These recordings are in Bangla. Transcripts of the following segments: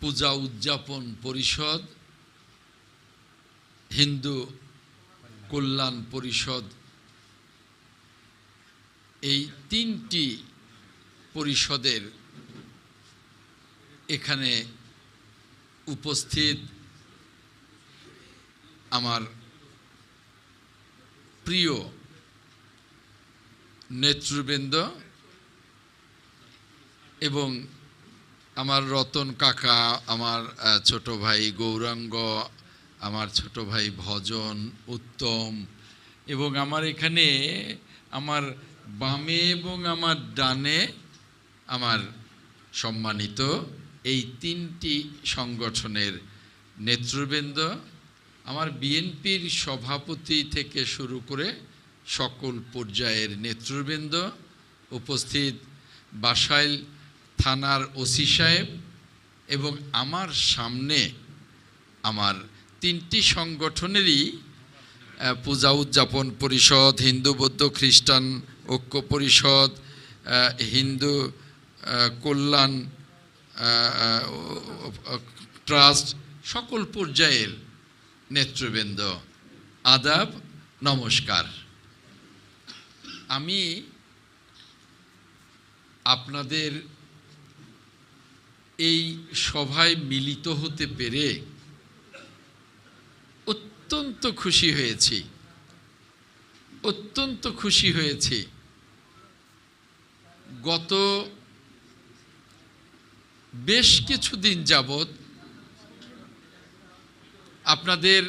পূজা উদযাপন পরিষদ, হিন্দু কল্যাণ পরিষদ, এই তিনটি পরিষদের এখানে উপস্থিত আমার প্রিয় নেতৃবৃন্দ এবং আমার রতন কাকা, আমার ছোট ভাই গৌরাঙ্গ, আমার ছোট ভাই ভজন উত্তম এবং আমার এখানে আমার বামে এবং আমার ডানে আমার সম্মানিত এই তিনটি সংগঠনের নেতৃবৃন্দ, আমার বিএনপির সভাপতি থেকে শুরু করে সকল পর্যায়ের নেতৃবৃন্দ উপস্থিত। বাসাইল থানার ওসি সাহেব এবং আমার সামনে আমার তিনটি সংগঠনেরই পূজা উদযাপন পরিষদ, হিন্দু, বৌদ্ধ, খ্রিস্টান ঐক্য পরিষদ হিন্দু কল্যাণ ট্রাস্ট, সকল পর্যায়ের নেতৃবৃন্দ। আদাব, নমস্কার। আমি আপনাদের এই সভায় মিলিত হতে পেরে অত্যন্ত খুশি হয়েছি। অত্যন্ত খুশি হয়েছি। গত বেশ কিছুদিন যাবৎ আপনাদের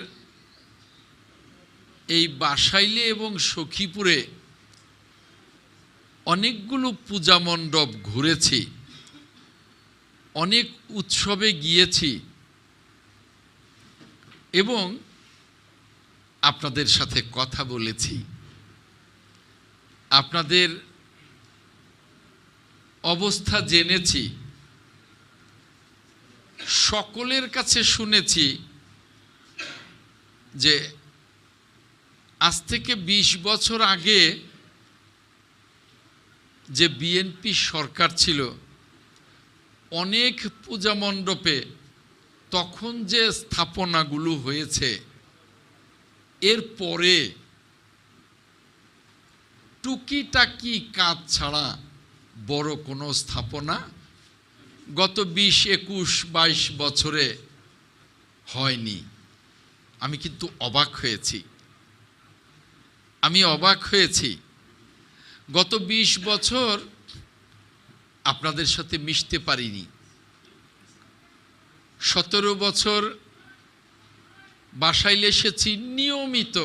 এই বাসাইলে এবং সখীপুরে অনেকগুলো পূজা মণ্ডপ ঘুরেছি। অনেক উৎসবে গিয়েছি এবং আপনাদের সাথে কথা বলেছি। আপনাদের অবস্থা জেনেছি। সকলের কাছে শুনেছি যে আজ থেকে ২০ বছর আগে যে বিএনপি সরকার ছিল অনেক পূজা মণ্ডপে তখন যে স্থাপনাগুলো হয়েছে, এর পরে টুকিটাকি কাজ ছাড়া বড় কোনো স্থাপনা গত বিশ, একুশ, বাইশ বছরে হয়নি। আমি কিন্তু অবাক হয়েছি। আমি অবাক হয়েছি। গত ২০ বছর আপনাদের সাথে মিশতে পারিনি। সতেরো বছর বাসাইলে এসেছি নিয়মিত।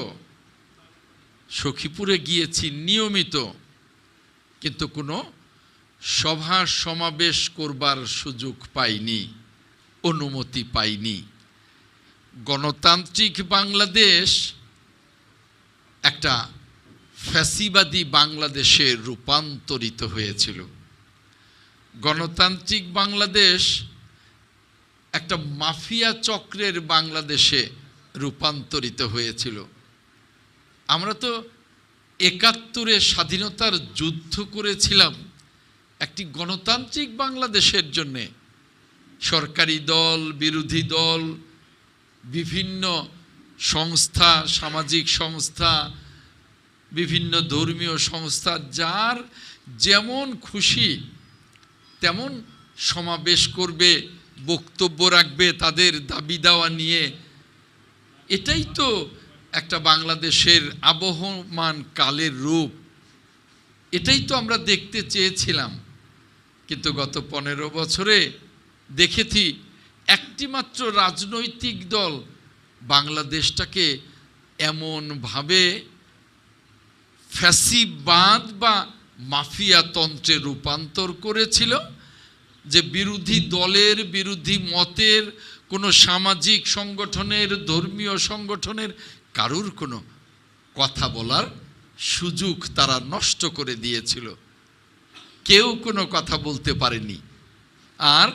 সখীপুরে গিয়েছি নিয়মিত। কিন্তু কোনো সভা সমাবেশ করবার সুযোগ পাইনি, অনুমতি পাইনি। গণতান্ত্রিক বাংলাদেশ একটা ফ্যাসিবাদী বাংলাদেশে রূপান্তরিত হয়েছিল। গণতান্ত্রিক বাংলাদেশ একটা মাফিয়া চক্রের বাংলাদেশে রূপান্তরিত হয়েছিল। আমরা তো একাত্তরে স্বাধীনতার যুদ্ধ করেছিলাম, একটি গণতান্ত্রিক বাংলাদেশের জন্যে। সরকারি দল, বিরোধী দল, বিভিন্ন সংস্থা, সামাজিক সংস্থা, বিভিন্ন ধর্মীয় সংস্থা, যার যেমন খুশি তেমন সমাবেশ করবে, বক্তব্য রাখবে, তাদের দাবি দাওয়া নিয়ে। এটাই তো একটা বাংলাদেশের আবহমান কালের রূপ। এটাই তো আমরা দেখতে চেয়েছিলাম। কিন্তু গত পনেরো বছরে দেখেছি একটিমাত্র রাজনৈতিক দল বাংলাদেশটাকে এমনভাবে ফ্যাসিবাদ বা মাফিয়া তন্ত্রে রূপান্তর করেছিল যে বিরোধী দলের, বিরোধী মতের, কোনো সামাজিক সংগঠনের, ধর্মীয় সংগঠনের কারুর কোনো কথা বলার সুযোগ তারা নষ্ট করে দিয়েছিল। কেউ কোনো কথা বলতে পারেনি। আর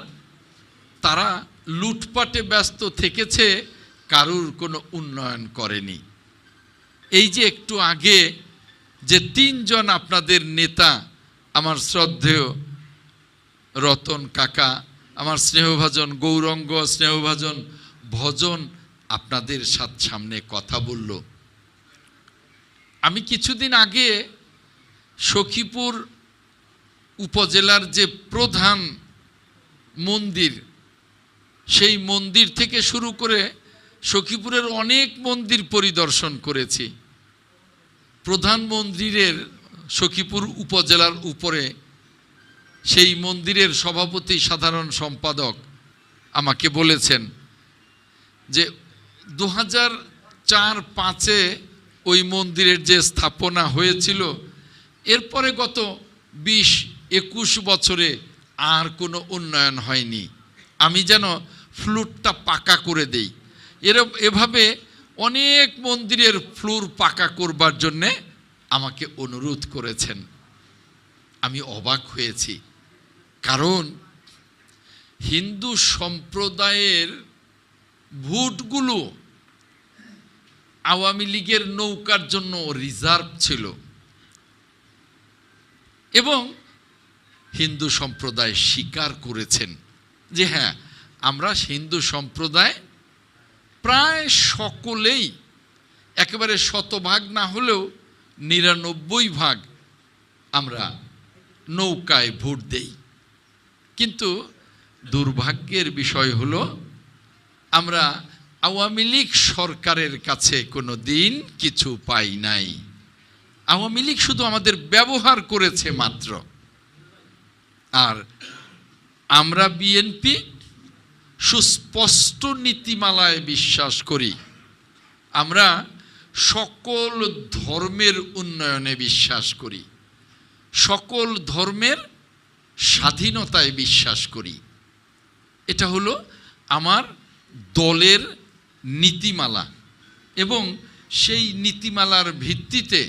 তারা লুটপাটে ব্যস্ত থেকেছে, কারুর কোনো উন্নয়ন করেনি। এই যে একটু আগে যে তিনজন আপনাদের নেতা, আমার শ্রদ্ধেয় রতন কাকা, আমার স্নেহভাজন গৌরঙ্গ, স্নেহভাজন ভজন আপনাদের সাথ সামনে কথা বলল। আমি কিছুদিন আগে সখীপুর উপজেলার যে প্রধান মন্দির, সেই মন্দির থেকে শুরু করে সখীপুরের অনেক মন্দির পরিদর্শন করেছি। প্রধান মন্দিরের সখীপুর উপজেলার উপরে সেই মন্দিরের সভাপতি সাধারণ সম্পাদক আমাকে বলেছেন যে দু হাজার চার পাঁচে ওই মন্দিরের যে স্থাপনা হয়েছিল, এরপরে গত বিশ একুশ বছরে আর কোনো উন্নয়ন হয়নি। আমি যেন ফ্লুরটা পাকা করে দেই। এর এভাবে অনেক মন্দিরের ফ্লোর পাকা করবার জন্যে আমাকে অনুরোধ করেছেন। আমি অবাক হয়েছি। কারণ হিন্দু সম্প্রদায়ের ভোটগুলো আওয়ামী লীগের নৌকার জন্য রিজার্ভ ছিল। এবং হিন্দু সম্প্রদায় স্বীকার করেছেন যে হ্যাঁ আমরা হিন্দু সম্প্রদায় প্রায় সকলেই একেবারে শতভাগ না হলেও নিরানব্বই ভাগ আমরা নৌকায় ভোট দেই। কিন্তু দুর্ভাগ্যের বিষয় হলো আমরা আওয়ামী লীগ সরকারের কাছে কোনো দিন কিছু পাই নাই। আওয়ামী লীগ শুধু আমাদের ব্যবহার করেছে মাত্র। আর আমরা বিএনপি সুস্পষ্ট নীতিমালায় বিশ্বাস করি, আমরা সকল ধর্মের উন্নয়নে বিশ্বাস করি, সকল ধর্মের স্বাধীনতায় বিশ্বাস করি। এটা হলো আমার দলের নীতিমালা এবং সেই নীতিমালার ভিত্তিতে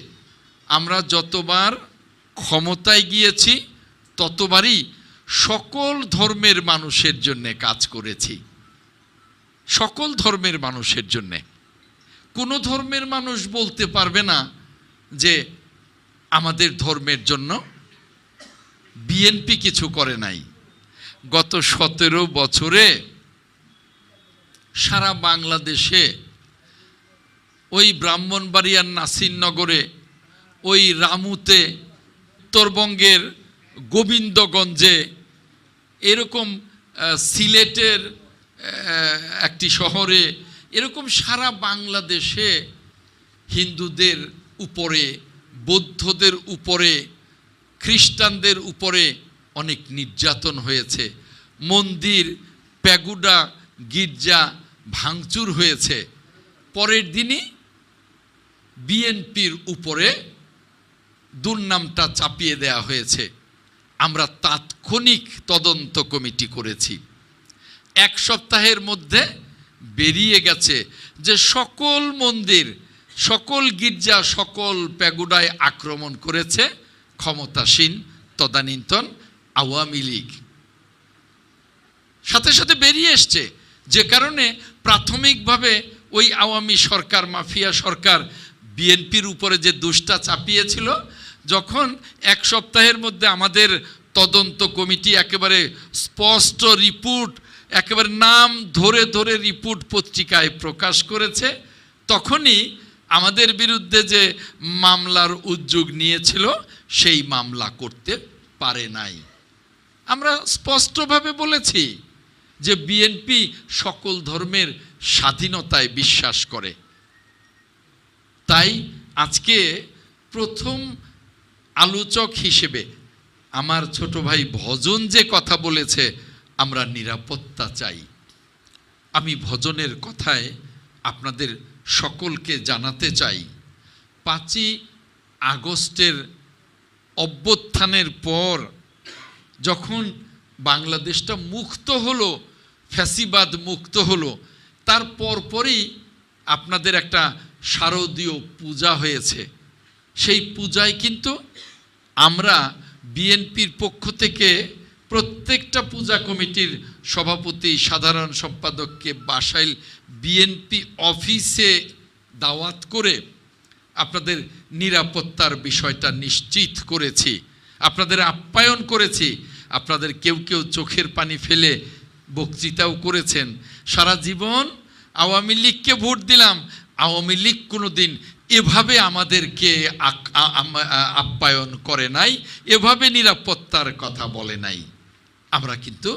আমরা যতবার ক্ষমতায় গিয়েছি, ততবারই সকল ধর্মের মানুষের জন্য কাজ করেছি। সকল ধর্মের মানুষের জন্যে। কোনো ধর্মের মানুষ বলতে পারবে না যে আমাদের ধর্মের জন্য বিএনপি কিছু করে নাই। গত সতেরো বছরে সারা বাংলাদেশে ওই ব্রাহ্মণবাড়িয়ার নাসিরনগরে, ওই রামুতে উত্তরবঙ্গের গোবিন্দগঞ্জে এরকম সিলেটের একটি শহরে এরকম সারা বাংলাদেশে হিন্দুদের উপরে, বৌদ্ধদের উপরে, খ্রিস্টানদের উপরে অনেক নির্যাতন হয়েছে। মন্দির, প্যাগুডা, গির্জা ভাঙচুর হয়েছে। পরের দিনই বিএনপির উপরে দুর্নামটা চাপিয়ে দেয়া হয়েছে। আমরা তাৎক্ষণিক তদন্ত কমিটি করেছি। এক সপ্তাহের মধ্যে বেরিয়ে গেছে যে সকল মন্দির, সকল গির্জা, সকল প্যাগুডায় আক্রমণ করেছে ক্ষমতাসীন তদানীন্তন আওয়ামী লীগ। সাথে সাথে বেরিয়ে এসছে যে কারণে প্রাথমিকভাবে ওই আওয়ামী সরকার, মাফিয়া সরকার, বিএনপির উপরে যে দুষ্টা চাপিয়েছিল যখন এক সপ্তাহের মধ্যে আমাদের তদন্ত কমিটি একেবারে স্পষ্ট রিপোর্ট, একেবারে নাম ধরে ধরে রিপোর্ট পত্রিকায় প্রকাশ করেছে, তখনই আমাদের বিরুদ্ধে যে মামলার উদ্যোগ নিয়েছিল, সেই মামলা করতে পারে নাই। আমরা স্পষ্টভাবে বলেছি যে বিএনপি সকল ধর্মের স্বাধীনতায় বিশ্বাস করে। তাই আজকে প্রথম আলোচক হিসেবে আমার ছোট ভাই ভজন যে কথা বলেছে, আমরা নিরাপত্তা চাই। আমি ভজনের কথায় আপনাদের সকলকে জানাতে চাই, পাঁচই আগস্টের অভ্যুত্থানের পর যখন বাংলাদেশটা মুক্ত হলো, ফ্যাসিবাদ মুক্ত হলো, তার পরপরই আপনাদের একটা শারদীয় পূজা হয়েছে। সেই পূজায় কিন্তু আমরা বিএনপির পক্ষ থেকে প্রত্যেকটা পূজা কমিটির সভাপতি, সাধারণ সম্পাদককে বাসাইল বিএনপি অফিসে দাওয়াত করে আপনাদের নিরাপত্তার বিষয়টা নিশ্চিত করেছি, আপনাদের আপ্যায়ন করেছি, আপনাদের কেউ কেউ চোখের পানি ফেলে বক্তৃতাও করেছেন। সারা জীবন আওয়ামী লীগকে ভোট দিলাম, আওয়ামী লীগ কোনো দিন এভাবে আমাদেরকে আপ্যায়ন করে নাই, এভাবে নিরাপত্তার কথা বলে নাই। আমরা কিন্তু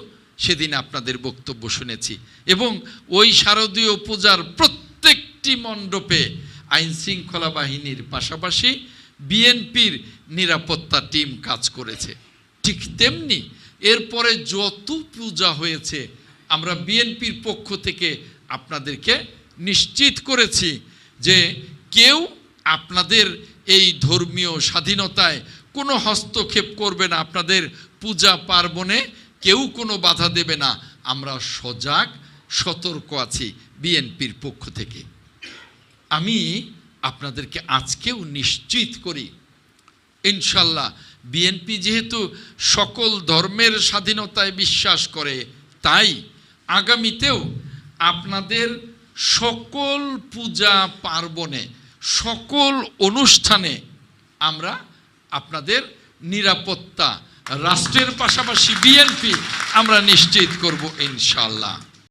সেদিন আপনাদের বক্তব্য শুনেছি। এবং ওই শারদীয় পূজার প্রত্যেকটি মণ্ডপে আইন শৃঙ্খলা বাহিনীর পাশাপাশি বিএনপির নিরাপত্তা টিম কাজ করেছে। ঠিক তেমনি এরপরে যত পূজা হয়েছে, আমরা বিএনপির পক্ষ থেকে আপনাদেরকে নিশ্চিত করেছি যে কেউ আপনাদের এই ধর্মীয় স্বাধীনতায় কোনো হস্তক্ষেপ করবে না, আপনাদের পূজা পার্বণে কেউ কোনো বাধা দেবে না। আমরা সজাগ, সতর্ক আছি বিএনপির পক্ষ থেকে। আমি আপনাদেরকে আজকেও নিশ্চিত করি, ইনশাল্লাহ বিএনপি যেহেতু সকল ধর্মের স্বাধীনতায় বিশ্বাস করে, তাই আগামীতেও আপনাদের সকল পূজা পার্বণে সকল অনুষ্ঠানে আমরা আপনাদের নিরাপত্তা রাষ্ট্রের পাশাপাশি বিএনপি আমরা নিশ্চিত করব ইনশাল্লাহ